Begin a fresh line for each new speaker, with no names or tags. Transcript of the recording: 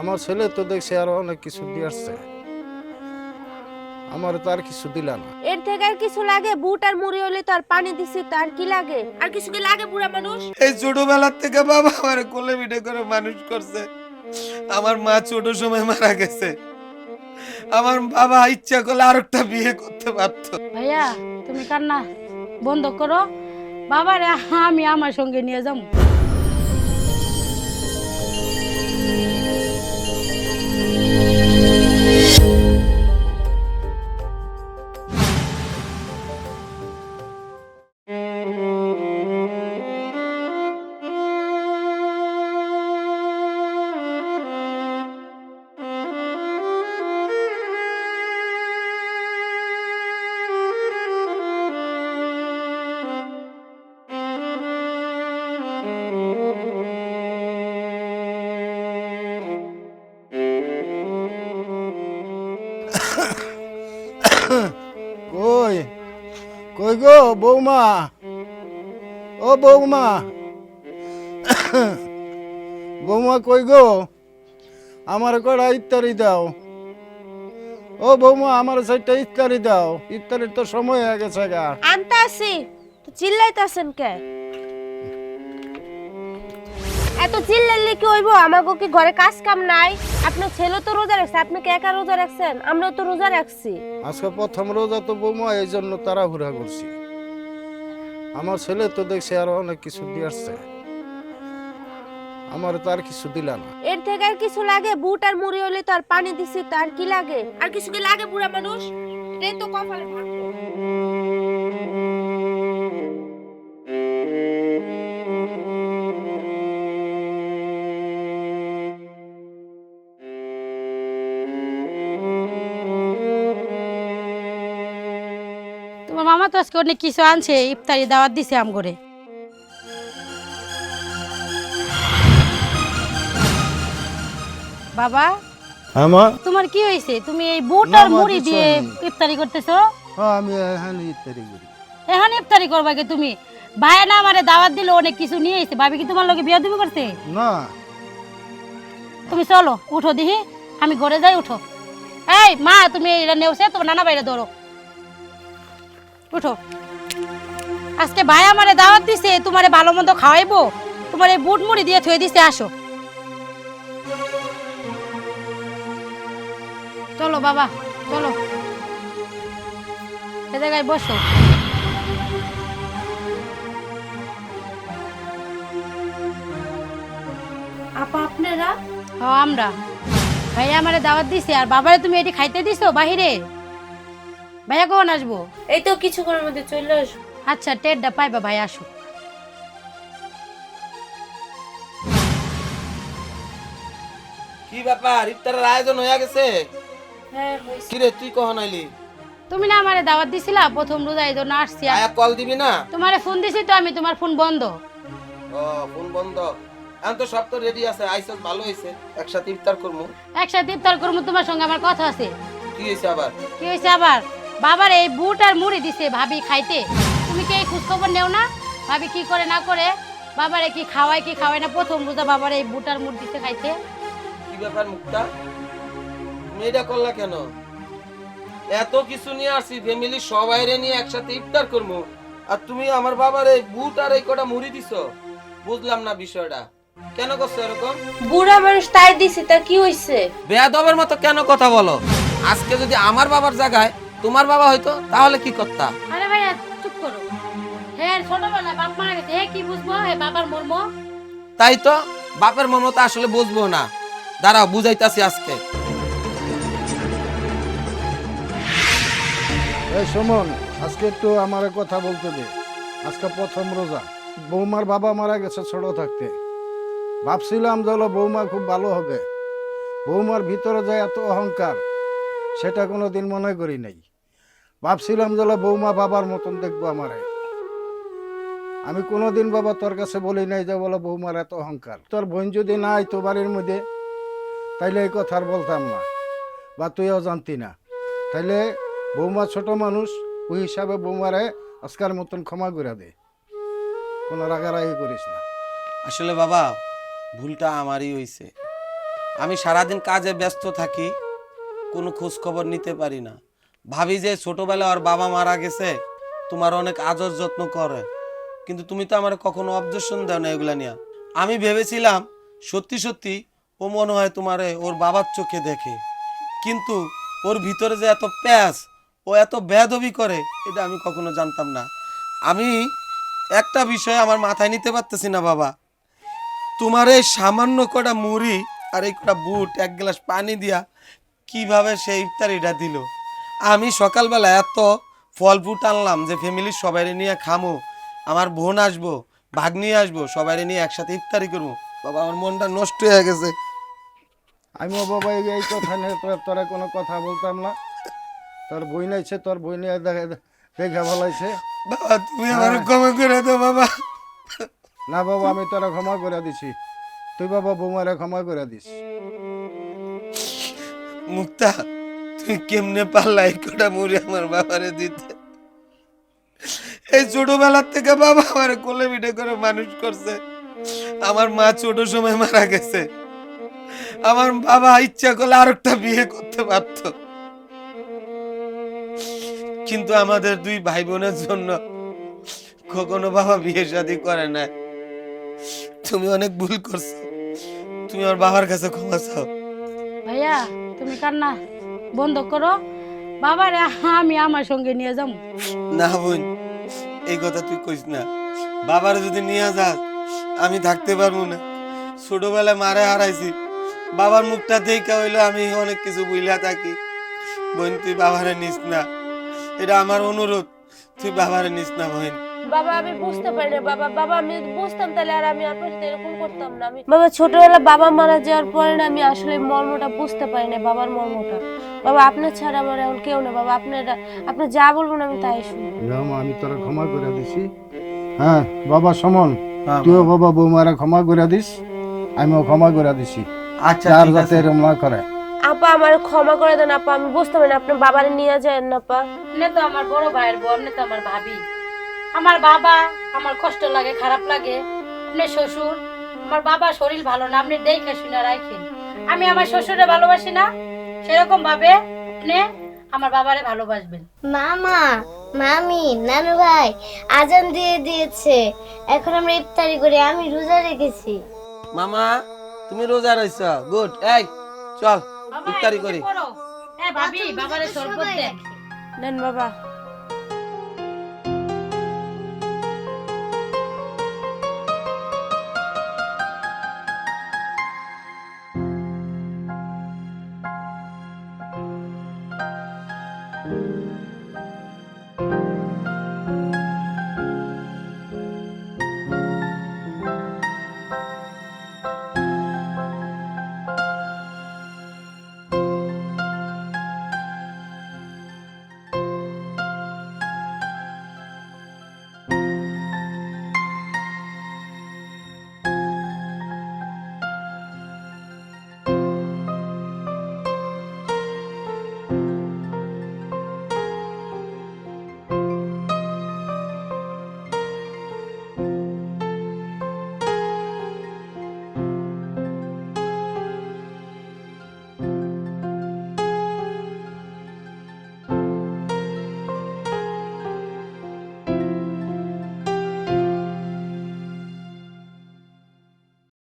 আমার ছেলে তো দেখছে আরও অনেক কিছু দিয়ে আসছে। আমার তো আর কিছু দিলা না।
এর থেকে আর কিছু লাগে? বুট আর মুড়ি হলে তো আর পানি দিছি তো আর কি লাগে? আর কিছু কি লাগে বুড়া মানুষ?
এই ছোটবেলার থেকে বাবা আমার কোলে পিঠে করে মানুষ করছে। আমার মা ছোট সময় মারা গেছে। আমার বাবা ইচ্ছা করলে আরেকটা বিয়ে করতে পারতো।
ভাইয়া তুমি কান্না বন্ধ করো। বাবারে আমি আমার সঙ্গে নিয়ে যাব।
কই গো বৌমা। ও বৌমা। বৌমা কই গো? আমার কটা ইত্যাদি দাও। ও বৌমা, আমার সাইডটা ইত্যাদি দাও। ইত্যাদির তো সময় হয়ে গেছে গা।
আনতে আসি তো চিল্লাইতাছেন কে? এত চিল্লাইলে কি হইব? আমাকে কি ঘরে কাজ কাম নাই? আপনার ছেলে তো রোজা রাখছে আপনি কি একা রোজা রাখছেন? আমরাও তো রোজা রাখছি।
আজকে প্রথম রোজা তো বৌমা এই জন্য তাড়াহুড়া করছি। আমার ছেলে তো দেখছে আরও অনেক কিছু দিয়ে আসছে। আমার তো আর কিছু দিলা না।
এর থেকে আর কিছু লাগে? বুট আর মুড়ি হলে তো আর পানি দিছি তো আর কি লাগে? আর কিছু কি লাগে বুড়া মানুষ? এটাই তো কপালে ভাগ্য।
মামা তো আজকে অনেক কিছু আনছে ইফতারি দাওয়াত দিছে আম করে বাবা
আমার
তোমার কি হয়েছে? তুমি এই বুট আর মুড়ি দিয়ে ইফতারি করতেছো?
হ্যাঁ আমি এখানে ইত্যাদি করি।
এখন ইফতারি করবা কি তুমি? ভাই না আমারে দাওয়াত দিলে অনেক কিছু নিয়ে এসে ভাবি কি তোমার লগে বিয়া দিবি করতে
না।
তুমি চলো উঠো দিহি আমি ঘরে যাই উঠো। এই মা তুমি এটা নেওছে তোমার নানা বাইরে ধরো। উঠো। আজকে ভাই আমারে দাওয়াত দিছে তোমারে ভালো মন্দ খাওয়াইবো। তোমার এই বুট মুড়ি দিয়ে থুয়ে দিছে আসো। চলো বাবা চলো। এ জায়গায় বসো।
আপা আপনারা?
হ আমরা। ভাইয়া আমারে দাওয়াত দিছে আর বাবারে তুমি এটি খাইতে দিছো বাহিরে? ভাইয়া কখন আসব?
এই তো কিছুক্ষণের মধ্যে চলে আসব।
আচ্ছা টেডটা পাইবা ভাই আসো।
কি ব্যাপার? ইফতারের আয়োজন হয়ে গেছে?
হ্যাঁ
কিরে তুই কখন আইলি?
তুমি না আমারে দাওয়াত দিছিলা? প্রথম রোজা এই জন্য আসছি। আর
আয়া কল দিবি না?
তোমারে ফোন দিছি তো আমি তোমার ফোন বন্ধ।
ও ফোন বন্ধ। এখন তো সব তো রেডি আছে আইসস ভালো হয়েছে। একসাথে ইফতার করব
একসাথে ইফতার করব তোমার সঙ্গে আমার কথা আছে।
কি হয়েছে আবার?
কি হয়েছে আবার? বাবার এই বুট আর মুড়ি দিছে ভাবি খাইতে। তুমি কি এই খোঁজখবর নেও না? ভাবি কি করে না করে? বাবারে কি খাওয়ায় কি খাওয়ায় না? প্রথম রোজা বাবার এই বুট আর মুড়ি দিছে খাইতে।
কি ব্যাপার মুক্তা? তুমি এটা করলা কেন? এত কিছু নিয়ে আসছি ফ্যামিলি সবাইরে নিয়ে একসাথে ইফতার করব আর তুমি আমার বাবার এই বুট আর এই কটা মুড়ি দিছো? বুঝলাম না বিষয়টা। কেন করছ এরকম?
বুড়া মানুষ তাই দিছে তা কি হইছে?
বেয়াদবের মতো কেন কথা বলো? আজকে যদি আমার বাবার জায়গায় তোমার বাবা হয়তো তাহলে কি করতা?
আরে ভাইয়া চুপ করো। হ্যাঁ ছোটবেলায় বাপ মারা গেছে। হে কি বুঝব? হে বাবার মর্ম?
তাই তো বাপের মর্ম তো আসলে বুঝব না। দাঁড়াও বুঝাইতাছি আজকে।
এই সুমন আজকে একটু আমার কথা বলতে দে। আজকে প্রথম রোজা। বৌমার বাবা মারা গেছে ছোট থাকতে। ভাবছিলাম যে বৌমা খুব ভালো হবে। বৌমার ভিতরে যে এত অহংকার সেটা কোনো দিন মনে করি নাই। ভাবছিলাম যে বৌমা বাবার মতন দেখব আমারে। আমি কোনোদিন বাবা তোর কাছে বলি নাই যে বলো বৌমার এত অহংকার। তোর বোন যদি নাই তো বাড়ির মধ্যে, তাইলে এই কথা আর বলতাম না, বা তুইও জানতি না। তাইলে বৌমা ছোট মানুষ, ওই হিসাবে বৌমারে আজকার মতন ক্ষমা করে দে। কোনো রাগারাগি করিস না।
আসলে বাবা, ভুলটা আমারই হয়েছে আমি সারাদিন কাজে ব্যস্ত থাকি, কোনো খোঁজ খবর নিতে পারি না। ভাবি যে ছোটবেলায় ওর বাবা মারা গেছে, তোমার অনেক আদর যত্ন করে। কিন্তু তুমি তো আমার কখনো অবজেকশন দাও না এগুলা নিয়ে। আমি ভেবেছিলাম সত্যি সত্যি ও মনে হয় তোমারে ওর বাবার চোখে দেখে। কিন্তু ওর ভিতরে যে এত প্যাস ও এত বেদবি করে, এটা আমি কখনো জানতাম না। আমি একটা বিষয় আমার মাথায় নিতে পারতেছি না বাবা। তোমার এই সামান্য কটা মুড়ি আর এই কটা বুট, এক গ্লাস পানি দিয়া কীভাবে সেই ইফতারিটা দিল? আমি সকালবেলা এত ফল ফুট আনলাম যে ফ্যামিলির সবাই নিয়ে খামো আমার বোন আসব ভাগ্নি আসব সবাই নিয়ে একসাথে ইফতারি করব। বাবা আমার মনটা নষ্ট হয়ে গেছে।
আমিও বাবা এই কথা নিয়ে তোরা- তোরা কোনো কথা বলতাম না। তোর বই নাইছে তোর বই নিয়ে দেখে দেখে ভালাইছে
বাবা তুমি আমার ক্ষমা করে দাও বাবা।
না বাবা আমি তোরা ক্ষমা করে দিছি। তুই বাবা বৌমারে ক্ষমা করে দিস।
মুক্তা তুই কেমনে পারলা এই মুড়ি আমার বাবারে দিতে? এই ছোটবেলার থেকে বাবা আমার কোলে পিঠে করে মানুষ করছে। আমার মা ছোট সময় মারা গেছে। আমার বাবা ইচ্ছা করলে আরেকটা বিয়ে করতে পারত। কিন্তু আমাদের দুই ভাই বোনের জন্য কখনো বাবা বিয়ে শাদী করে না। তুমি অনেক ভুল করছ। তুমি আমার বাবার কাছে ক্ষমা চাও।
ভাইয়া, তুমি কান্না। বন্ধ করো। বাবারে, আমি আমার সঙ্গে নিয়ে যাব।
না বোন, এই কথা তুই কইস না। বাবার যদি নিয়ে যাস, আমি থাকতে পারব না। ছোটবেলায় মারে হারাইছি। বাবার মুখটা দেখে হইল, আমি অনেক কিছু বুঝলা থাকি। বোন, তুই বাবারে নিস না। এটা আমার অনুরোধ। তুই বাবারে নিস না বোন।
বাবা আমি বুঝতে পারি না বাবা বাবা আমি বুঝতাম তাহলে আর আমি আপনার সাথে এরকম করতাম না। আমি বাবা ছোটবেলা বাবা মারা যাওয়ার পরে না আমি আসলে মর্মটা বুঝতে পারি না বাবার মর্মটা। বাবা আপনার ছাড়া আমার এখন কেউ না বাবা আপনার আপনি যা বলবেন আমি তাই শুনব।
আমি তোরা ক্ষমা করে দিছি। হ্যাঁ বাবা সমন তুইও বাবা বৌমারা ক্ষমা করে দিস আমিও ক্ষমা করে দিছি।
আচ্ছা ঠিক
যাতে
আছে।
এরম না করে।
আপা আমার ক্ষমা করে দেন আপা আমি বুঝতে পারি না আপনি বাবারে নিয়ে যায় না আপা।
আপনি তো আমার বড় ভাইয়ের বউ আপনি তো আমার ভাবি। আমার বাবা আমার কষ্ট লাগে খারাপ লাগে। আপনি শ্বশুর আমার বাবা শরীর ভালো না আপনি দেখে শুনে রাখেন। আমি আমার শ্বশুরে ভালোবাসি না সেরকম ভাবে আপনি আমার বাবারে ভালোবাসবেন।
মামা মামি নানু ভাই আজান দিয়ে দিয়েছে। এখন আমরা ইফতারি করি আমি রোজা রেখেছি।
মামা তুমি রোজা রইছ? গুড এই চল ইফতারি
করি। হ্যাঁ ভাবি বাবারে শরবত দেন।
নেন বাবা।